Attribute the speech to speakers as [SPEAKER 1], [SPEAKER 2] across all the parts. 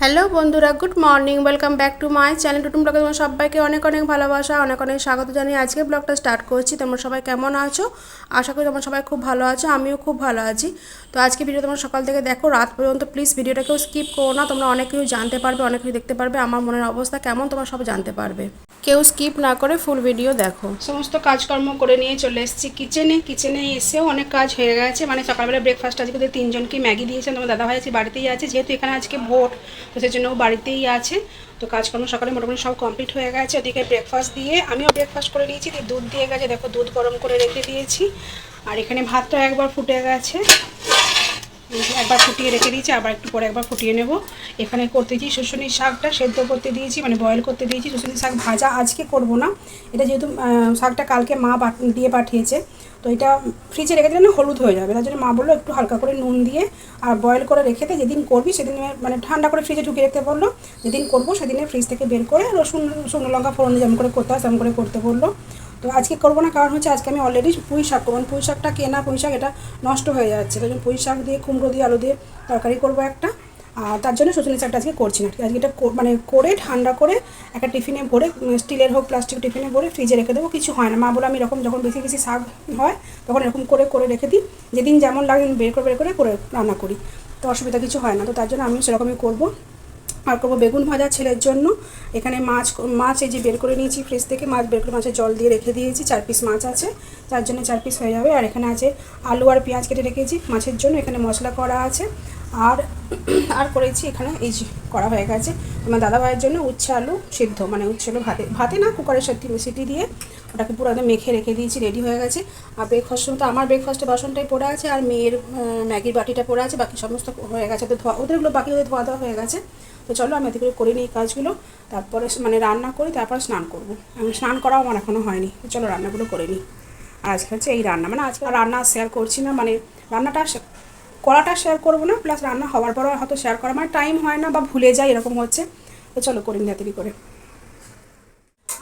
[SPEAKER 1] Hello বন্ধুরা, good morning, welcome back to my channel টুটুম ব্লগে তোমার সবাইকে অনেক অনেক ভালোবাসা, অনেক অনেক স্বাগত জানিয়ে আজকে ব্লগটা স্টার্ট করছি। তোমরা সবাই কেমন আছো? আশা করি তোমরা সবাই খুব ভালো আছো, আমিও খুব ভালো আছি। তো আজকে ভিডিও তোমরা সকাল থেকে দেখো, রাত পর্যন্ত প্লিজ ভিডিওটাকেও স্কিপ করো না, তোমরা অনেক কিছু জানতে পারবে, অনেক কিছু দেখতে পারবে, আমার মনের অবস্থা কেমন তোমরা সব জানতে পারবে। কেউ স্কিপ না করে ফুল ভিডিও দেখো। সমস্ত কাজকর্ম করে নিয়ে চলে এসেছি কিচেনে কিচেনে এসেও অনেক কাজ হয়ে গেছে মানে সকালবেলা ব্রেকফাস্ট আজকে তিনজনকে ম্যাগি দিয়েছেন তোমার দাদা ভাই আছে, বাড়িতেই আছে, যেহেতু এখানে আজকে ভোট। তো সেই জন্য ও বাড়িতেই আছে। তো কাজকর্ম সকালে মোটামুটি সব কমপ্লিট হয়ে গেছে। ওদিকে ব্রেকফাস্ট দিয়ে আমিও ব্রেকফাস্ট করে নিয়েছি। দিয়ে দুধ দিয়ে গেছে, দেখো দুধ গরম করে রেখে দিয়েছি। আর এখানে ভাতটা একবার ফুটে গেছে। একবার ফুটিয়ে রেখে দিয়েছি, আবার একটু পরে একবার ফুটিয়ে নেব। এখানে করতে দিয়েছি শুশুনির শাকটা, সেদ্ধ করতে দিয়েছি মানে বয়েল করতে দিয়েছি। শুশুনির শাক ভাজা আজকে করব না। এটা যেহেতু শাকটা কালকে মা দিয়ে পাঠিয়েছে, তো এটা ফ্রিজে রেখে দিলে না হলুদ হয়ে যাবে। তার জন্য মা বলল একটু হালকা করে নুন দিয়ে, আর বয়েল করে রেখে দে। যেদিন করবি সেদিন মানে ঠান্ডা করে ফ্রিজে ঢুকিয়ে রাখতে বলল, যেদিন করব সেদিনে ফ্রিজ থেকে বের করে রসুন, শুকনো লঙ্কা ফোড়ন যেমন করে করতে হয় তেমন করে করতে বলল। তো আজকে করব না, কারণ হচ্ছে আজকে আমি অলরেডি পুঁই শাক করব। পুঁই শাকটা কেনা পুঁই শাক, এটা নষ্ট হয়ে যাচ্ছে। তাই জন্য পুঁই শাক দিয়ে কুমড়ো দিয়ে, আলু দিয়ে তরকারি করব একটা। আর তার জন্য সজনে শাকটা আজকে করছি না? আজকে এটা মানে করে ঠান্ডা করে একটা টিফিনে ভরে স্টিলের হোক প্লাস্টিক টিফিনে ভরে ফ্রিজে রেখে দেবো। কিছু হয় না। মা বলে আমি এরকম যখন বেশি বেশি শাক হয়, তখন এরকম করে করে রেখে দিই। যেদিন যেমন লাগে বের করে বের করে করে রান্না করি। তো অসুবিধা কিছু হয় না। তো তার জন্য আমি সেরকমই করব। আর করব বেগুন ভাজা ছেলের জন্য। এখানে মাছ মাছ এই যে বের করে নিয়েছি ফ্রিজ থেকে, মাছ বের করে মাছের জল দিয়ে রেখে দিয়েছি, চার পিস মাছ আছে তার জন্য চার পিস হয়ে যাবে। আর এখানে আছে আলু আর পেঁয়াজ কেটে রেখেছি মাছের জন্য, এখানে মশলা করা আছে। আর আর করেছি এখানে এই যে করা হয়ে গেছে। আমার দাদা ভাইয়ের জন্য উচ্ছে আলু সিদ্ধ মানে উচ্ছে আলু ভাতে ভাতে না কুকারের সাথে সিটি দিয়ে। ওটাকে পুরো একদম মেখে রেখে দিয়েছি রেডি হয়ে গেছে। আর ব্রেকফাস্ট তো আমার ব্রেকফাস্টের বাসনটাই পড়ে আছে, আর মেয়ের ম্যাগির বাটিটা পড়ে আছে, বাকি সমস্ত হয়ে গেছে। তো ধোয়া, ওদেরগুলো বাকি ওদের ধোয়া দেওয়া হয়ে গেছে। তো চলো আমি এদিকে করে নিই কাজগুলো, তারপরে মানে রান্না করি, তারপরে স্নান করব। আমি স্নান করাও আমার এখনও হয়নি, তো চলো রান্নাগুলো করে নিই। আর আজকে হচ্ছে এই রান্না মানে আজকে রান্না শেয়ার করছি না মানে রান্নাটা করাটা শেয়ার করব না প্লাস রান্না হওয়ার পরও হয়তো শেয়ার করা মানে টাইম হয় না বা ভুলে যায় এরকম হচ্ছে। তো চলো করে তাড়াতাড়ি করে।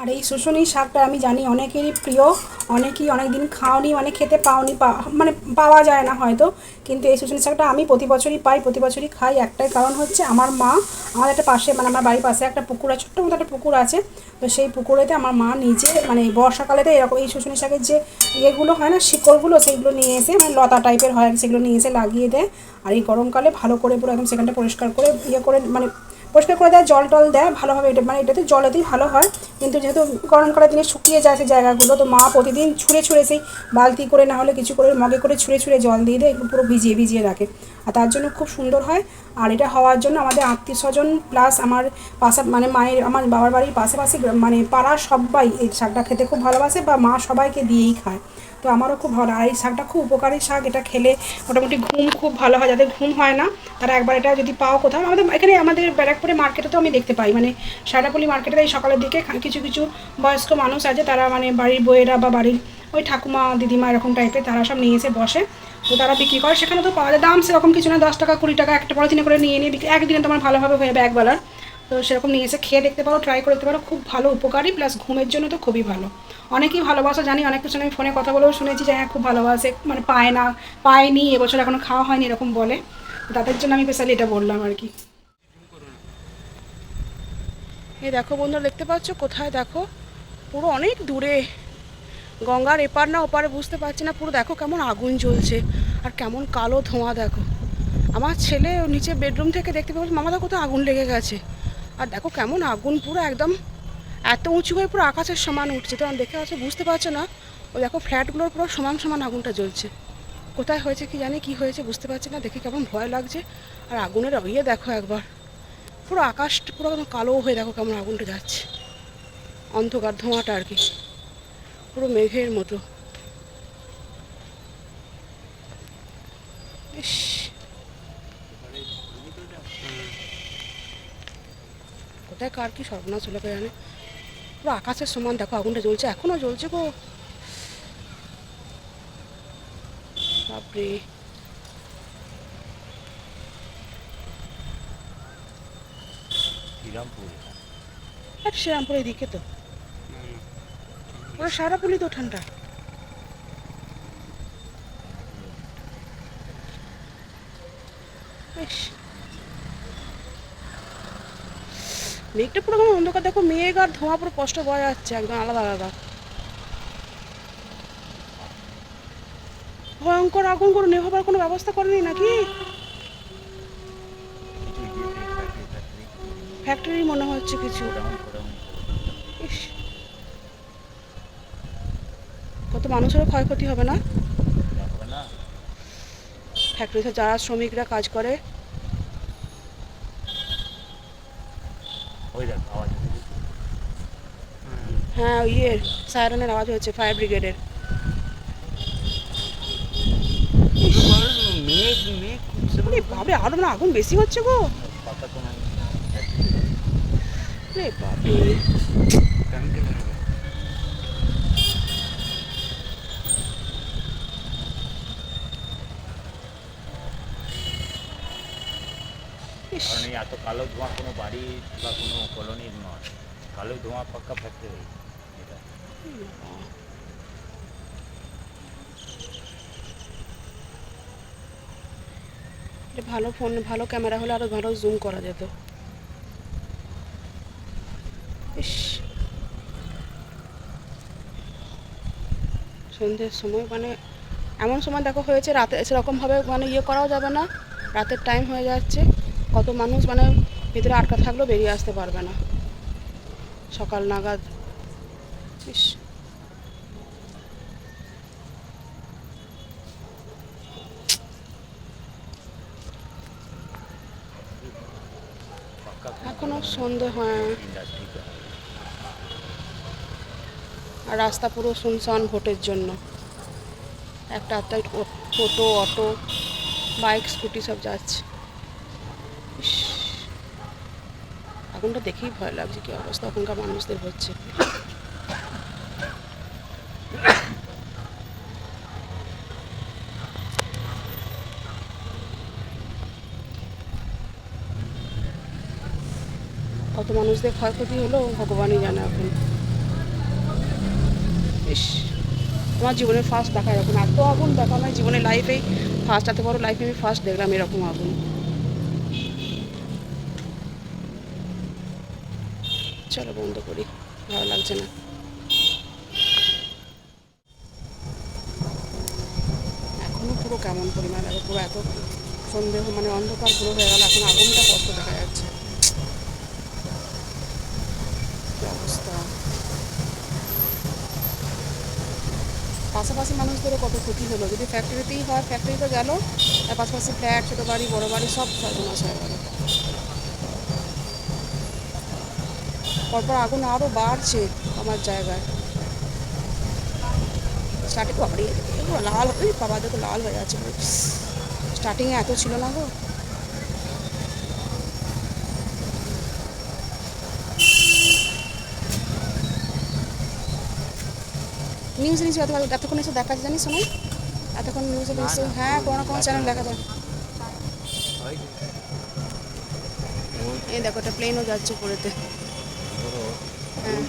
[SPEAKER 1] আর এই শুশুনি শাকটা আমি জানি অনেকেরই প্রিয়, অনেকেই অনেক দিন খাওনি মানে খেতে পাওনি, পা- মানে পাওয়া যায় না হয়তো, কিন্তু এই শুশুনি শাকটা আমি প্রতি বছরই পাই, প্রতি বছরই খাই। একটাই কারণ হচ্ছে আমার মা, আমার একটা পাশে মানে আমার বাড়ির পাশে একটা পুকুর আছে, ছোট্ট মতো একটা পুকুর আছে। তো সেই পুকুরেতে আমার মা নিজে মানে বর্ষাকালেতে এরকম এই শুশুনি শাকের যে ইয়েগুলো হয় না, শিকড়গুলো, সেইগুলো নিয়ে এসে মানে লতা টাইপের হয়, সেগুলো নিয়ে এসে লাগিয়ে দেয়। আর এই গরমকালে ভালো করে পুরো একদম সেখানটা পরিষ্কার করে ইয়ে করে মানে পরিষ্কার করে দেয়, জল টল দেয়, ভালোভাবে এটা মানে এটাতে জলেতেই ভালো হয়। কিন্তু যেহেতু গরম গরমকালের দিনে শুকিয়ে যায় সেই জায়গাগুলো, তো মা প্রতিদিন ছুঁড়ে ছুঁড়ে সেই বালতি করে না হলে কিছু করে মগে করে ছুঁড়ে ছুঁড়ে জল দিয়ে দেয় পুরো ভিজিয়ে ভিজিয়ে রাখে। আর তার জন্য খুব সুন্দর হয়। আর এটা হওয়ার জন্য আমাদের আত্মীয় স্বজন প্লাস আমার পাশা মানে মায়ের, আমার বাবার বাড়ির পাশাপাশি মানে পাড়া সবাই এই শাকটা খেতে খুব ভালোবাসে বা মা সবাইকে দিয়েই খায়। তো আমারও খুব ভালো আর এই শাকটা খুব উপকারী শাক। এটা খেলে মোটামুটি ঘুম খুব ভালো হয়। যাদের ঘুম হয় না, তারা একবার এটা যদি পাও কোথাও। আমাদের এখানে আমাদের ব্যারাকপুরে মার্কেটে তো আমি দেখতে পাই। মানে সারাপল্লি মার্কেটে এই সকালের দিকে কিছু কিছু বয়স্ক মানুষ আছে, তারা মানে বাড়ির বইয়েরা বা বাড়ির ওই ঠাকুমা, দিদিমা এরকম টাইপের তারা সব নিয়ে এসে বসে। তো তারা বিক্রি করে। সেখানে তো পাওয়া যায়। দাম সেরকম কিছু না। দশ টাকা, কুড়ি টাকা, একটা পলিথিনে করে নিয়ে নিয়ে বিক্রি একদিনে তোমার ভালোভাবে হয়ে যাবে একবেলার তো সেরকম নিয়ে এসে খেয়ে দেখতে পারো ট্রাই করতে পারো। খুব ভালো, উপকারী। প্লাস ঘুমের জন্য তো খুবই ভালো। অনেকেই ভালোবাসা জানি, অনেক কিছু আমি ফোনে কথা বলেও শুনেছি যে হ্যাঁ খুব ভালোবাসে মানে পায় না, পায়নি, এবছর এখনও খাওয়া হয়নি, এরকম বলে। তাদের জন্য আমি স্পেশালি এটা বললাম আর কি। এ দেখো বন্ধুরা, দেখতে পাচ্ছ? কোথায় দেখো? পুরো অনেক দূরে। গঙ্গার এপার না ওপারে বুঝতে পারছি না, পুরো দেখো কেমন আগুন জ্বলছে আর কেমন কালো ধোঁয়া, দেখো। আমার ছেলে নিচে বেডরুম থেকে দেখতে পাচ্ছি মামা, দেখো কোথাও আগুন লেগে গেছে। আর দেখো কেমন আগুন, পুরো একদম এত উঁচু হয়ে পুরো আকাশের সমান উঠছে, তো দেখে আছে বুঝতে পারছ না? ও দেখো ফ্ল্যাটগুলোর পুরো সমান সমান আগুনটা জ্বলছে। কোথায় হয়েছে কি জানি, কি হয়েছে বুঝতে পারছি না, দেখে কেমন ভয় লাগছে। আর আগুনের ইয়ে দেখো একবার। পুরো আকাশটা পুরো একদম কালো হয়ে দেখো কেমন আগুনটা যাচ্ছে। অন্ধকার ধোঁয়াটা আর কি। পুরো মেঘের মতো। কোথায় কার কি সর্বনাশ হলো কে জানে। পুরো আকাশের সমান দেখো আগুনটা জ্বলছে এখনও জ্বলছে গো। বাপরে।
[SPEAKER 2] শ্রীরামপুর।
[SPEAKER 1] আর এদিকে তো। পুরো সারা পুলি তো ঠান্ডা ইস।
[SPEAKER 3] মেঘটা পুরো অন্ধকার। দেখো মেঘ আর ধোঁয়া, পুরো কষ্ট বোঝা যাচ্ছে একদম আলাদা আলাদা। ভয়ঙ্কর আগুন করে নেভাবার কোনো ব্যবস্থা করেনি নাকি?
[SPEAKER 2] ফ্যাক্টরি
[SPEAKER 3] মনে হচ্ছে কিছু। ইস। কত মানুষেরও ক্ষয়ক্ষতি হবে না? ফ্যাক্টরিতে যারা শ্রমিকরা কাজ করে
[SPEAKER 2] ওই দেখ আওয়াজ হচ্ছে।
[SPEAKER 3] হ্যাঁ ওই ইয়ের সাইরেনের আওয়াজ হচ্ছে ফায়ার ব্রিগেডের। বাপরে, আরও না, আগুন বেশি হচ্ছে গো। রে বাপরে।
[SPEAKER 2] কারণ এত কালো ধোঁয়া কোনো বাড়ি বা কোনো কলোনির নয়। কালো ধোঁয়া পাক্কা ফ্যাক্টরি
[SPEAKER 3] ভালো ফোন ভালো ক্যামেরা হলে আরও ভালো জুম করা যেত। ইস। সন্ধ্যের সময় মানে এমন সময় দেখো হয়েছে রাতে সেরকমভাবে মানে ইয়ে করাও যাবে না, রাতের টাইম হয়ে যাচ্ছে, কত মানুষ মানে ভিতরে আটকা থাকলেও বেরিয়ে আসতে পারবে না। সকাল নাগাদ
[SPEAKER 2] পাক্কা
[SPEAKER 3] এখনও সন্ধে হয় আর রাস্তা পুরো শুনশান ভোটের জন্য। একটা টোটো, অটো, বাইক, স্কুটি সব যাচ্ছে। আগুনটা দেখেই ভয় লাগছে কি অবস্থা। ওখানকার মানুষদের হচ্ছে। কত মানুষদের ক্ষয়ক্ষতি হলো ভগবানই জানে এখন। ইস। আমার জীবনের ফার্স্ট দেখা এরকম। এত আগুন দেখা আমার জীবনের লাইফেই ফার্স্ট এত বড় লাইফে আমি ফার্স্ট দেখলাম এরকম আগুন। চলো বন্ধ করি ভালো লাগছে না। এখনও পুরো কেমন পরিমাণ পুরো এত সন্দেহ মানে অন্ধকার পুরো হয়ে গেল এখন আগুনটা কষ্ট দেখা যাচ্ছে কি অবস্থা পাশাপাশি মানুষদেরও কত ক্ষতি হলো? যদি ফ্যাক্টরিতেই হয় ফ্যাক্টরি তো গেল আর পাশাপাশি ফ্ল্যাট ছোটো বাড়ি, বড় বাড়ি, সব সর্বনাশ হয়ে গেল। পরপর আগুন আরও বাড়ছে আমার জায়গায়। স্টার্টিং এগুলো লাল ওই বাবা দেখো লাল হয়ে যাচ্ছে স্টার্টিংয়ে এত ছিল না গো। নিউজ নিউজ এত এতক্ষণ এসে দেখা জানিস শোনাই এতক্ষণ নিউজে হ্যাঁ কোনো কোনো চ্যানেল দেখা যায় এই দেখো একটা প্লেনও যাচ্ছে উপরেতে হ্যাঁ।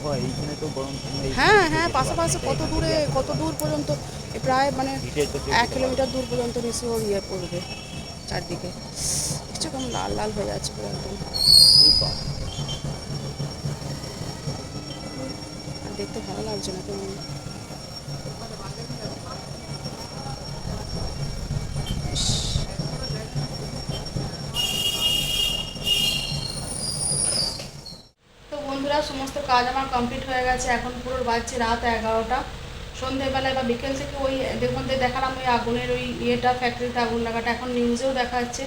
[SPEAKER 2] হয়
[SPEAKER 3] হ্যাঁ পাশাপাশি কত দূরে, কত দূর পর্যন্ত প্রায় মানে এক কিলোমিটার দূর পর্যন্ত নিশ্চয় ইয়ে পড়বে চারদিকে। কিছু কেমন লাল লাল হয়ে যাচ্ছে পুরো একদম আর দেখতে ভালো লাগছে না কেমন তো বন্ধুরা, সমস্ত কাজ আমার কমপ্লিট হয়ে গেছে। এখন পুরো বাজছে রাত এগারোটা। সন্ধেবেলায় বা বিকেল থেকে ওই দেখুন দেখালাম ওই আগুনের ওই ইয়েটা ফ্যাক্টরিতে আগুন লাগাটা এখন নিউজেও দেখাচ্ছে।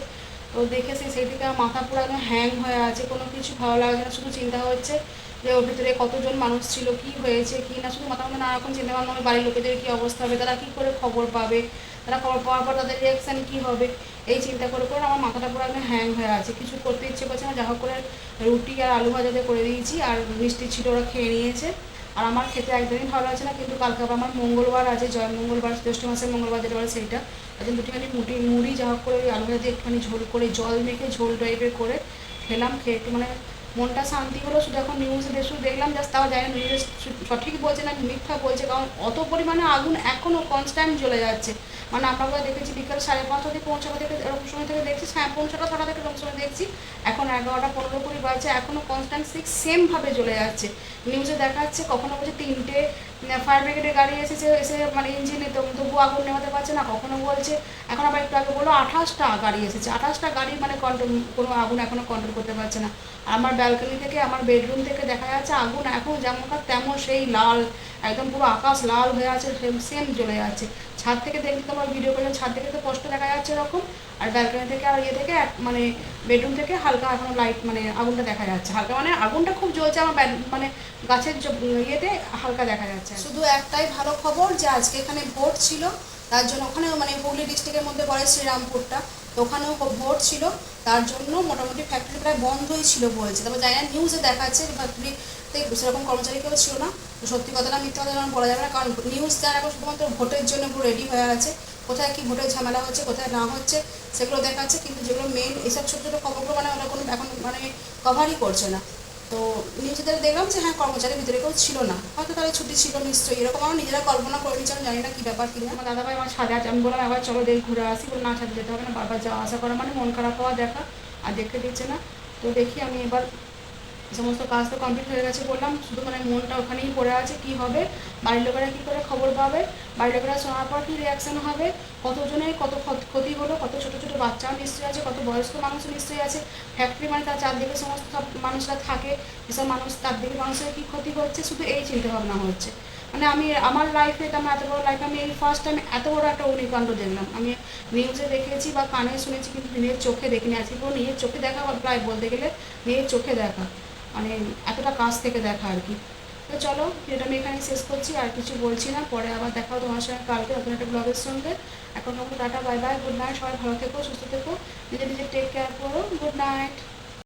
[SPEAKER 3] তো দেখেছি সেই থেকে আমার মাথা পুরো একদম হ্যাং হয়ে আছে। কোনো কিছু ভালো লাগছে না, শুধু চিন্তা হচ্ছে যে ওর ভিতরে কতজন মানুষ ছিল, কি হয়েছে, কি না, শুধু মাথার মধ্যে নানা রকম চিন্তা ভাবনা হবে বাড়ির লোকেদের কী অবস্থা হবে, তারা কী করে খবর পাবে, তারা খবর পাওয়ার পর তাদের রিয়াকশান কী হবে, এই চিন্তা করে করে আমার মাথাটা পুরো একদম হ্যাং হয়ে আছে। কিছু করতে ইচ্ছে করছে না, যা হোক করে রুটি আর আলু ভাজাতে করে দিয়েছি, আর মিষ্টি ছিল ওরা খেয়ে নিয়েছে। আর আমার খেতে একদমই ভালো লাগছে না, কিন্তু কালকে আবার আমার মঙ্গলবার আছে, জয় মঙ্গলবার, জ্যৈষ্ঠ মাসের মঙ্গলবার যেটা বলে সেইটা। একদিন দুটিখানি মুটি, মুড়ি, যা হোক করে ওই আলু ভাজা দিয়ে একটুখানি ঝোল করে, জল মেখে ঝোল টাইপের করে খেলাম, খেয়ে একটু মানে মনটা শান্তি হলো, শুধু এখন নিউজে শুধু দেখলাম জাস্ট তাও জানি নিউজ সঠিক বলছে না মিথ্যা বলছে, কারণ অত পরিমাণে আগুন এখনও কনস্ট্যান্ট জ্বলে যাচ্ছে। মানে আমরা দেখেছি বিকাল সাড়ে পাঁচটা থেকে পৌঁছানো থেকে এরকম সময় থেকে দেখছি সাড়ে পৌঁছাটা ছটা থেকে এরকম সময় দেখছি, এখন এগারোটা পনেরো কুড়ি বাজছে এখনও কনস্ট্যান্ট সিক্স সেমভাবে জ্বলে যাচ্ছে। নিউজে দেখাচ্ছে কখনো বলছে তিনটে ফায়ার ব্রিগেডের গাড়ি এসেছে, এসে মানে ইঞ্জিনে তবু আগুন নেভাতে পারছে না, কখনো বলছে। এখন আবার একটু আগে বলল, আঠাশটা গাড়ি এসেছে, আঠাশটা গাড়ি মানে কন্ট্রোল কোনো আগুন এখনও কন্ট্রোল করতে পারছে না। আমার ব্যালকনি থেকে, আমার বেডরুম থেকে দেখা যাচ্ছে আগুন এখন যেমনকার তেমন সেই লাল, একদম পুরো আকাশ লাল হয়ে আছে সেম সেম জ্বলে যাচ্ছে ছাদ থেকে দেখলে তোমার ভিডিও করে ছাদ থেকে তো কষ্ট দেখা যাচ্ছে এরকম। আর ব্যালকনি থেকে আর ইয়ে থেকে মানে বেডরুম থেকে হালকা এখনও লাইট মানে আগুনটা দেখা যাচ্ছে। হালকা মানে আগুনটা খুব জ্বলছে আমার মানে গাছের ইয়েতে হালকা দেখা যাচ্ছে। শুধু একটাই ভালো খবর যে আজকে এখানে ভোট ছিল, তার জন্য ওখানে মানে হুগলি ডিস্ট্রিক্টের মধ্যে পড়ে শ্রীরামপুরটা, তো ওখানেও খুব ভোট ছিল। তার জন্য মোটামুটি ফ্যাক্টরি প্রায় বন্ধই ছিল বলছে। তারপর জানি না নিউজে দেখাচ্ছে ফ্যাক্টরিতে সেরকম কর্মচারী কেউ ছিল না। সত্যি কথা না মিথ্যা কথা বলা যাবে না, কারণ নিউজ দেওয়ার এখন শুধুমাত্র ভোটের জন্য পুরো রেডি হয়ে আছে। কোথায় কি ভোটের ঝামেলা হচ্ছে, কোথায় না হচ্ছে, সেগুলো দেখাচ্ছে, কিন্তু যেগুলো মেন এসব ছোটো ছোটো খবরগুলো মানে ওরা কোনো এখন মানে কভারই করছে না। তো নিজেদের দেখলাম যে হ্যাঁ কর্মচারীর ভিতরে কেউ ছিল না। হয়তো তাদের ছুটি ছিল নিশ্চয়ই, এরকম আমার নিজেরা কল্পনা করে নিচ্ছি আমি জানি না কী ব্যাপার কিনা আমার দাদা ভাই আমার ছাদে আছে আমি বললাম আবার চলো দেখ ঘুরে আসি বলে না ছাদে যেতে হবে না, বারবার যাওয়া আসা করা মানে মন খারাপ হওয়া দেখা, আর দেখতে দিচ্ছে না। তো দেখি আমি এবার সমস্ত কাজ তো কমপ্লিট হয়ে গেছে বললাম, শুধু মানে মনটা ওখানেই পড়ে আছে, কি হবে, বাড়ির লোকেরা কী করে খবর পাবে, বাড়ির লোকেরা শোনার পর কী রিয়াকশন হবে কতজনের কত ক্ষতি হলো, কত ছোটো ছোটো বাচ্চাও নিশ্চয়ই আছে, কত বয়স্ক মানুষও নিশ্চয়ই আছে ফ্যাক্টরি মানে তার চারদিকে সমস্ত সব মানুষরা থাকে যেসব মানুষ তার দিকে মানুষের কী ক্ষতি হচ্ছে, শুধু এই চিন্তা ভাবনা হচ্ছে। মানে আমি, আমার লাইফে এটা আমার এত বড় লাইফে আমি এই ফার্স্ট টাইম এত বড় একটা অগ্নিকাণ্ড দেখলাম। আমি নিউজে দেখেছি বা কানে শুনেছি, কিন্তু নিজের চোখে দেখিনি। আজকে নিজের চোখে দেখা প্রায় বলতে গেলে, নিজের চোখে দেখা। মানে এতটা কাছ থেকে দেখা আর কি। তো চলো এটা আমি এখানে শেষ করছি, আর কিছু বলছি না। পরে আবার দেখাও তোমার সঙ্গে কালকে নতুন একটা ব্লগের সঙ্গে। এখন তখন tata bye bye good night সবাই ভালো থেকো, সুস্থ থেকো। নিজে নিজে টেক কেয়ার করো গুড নাইট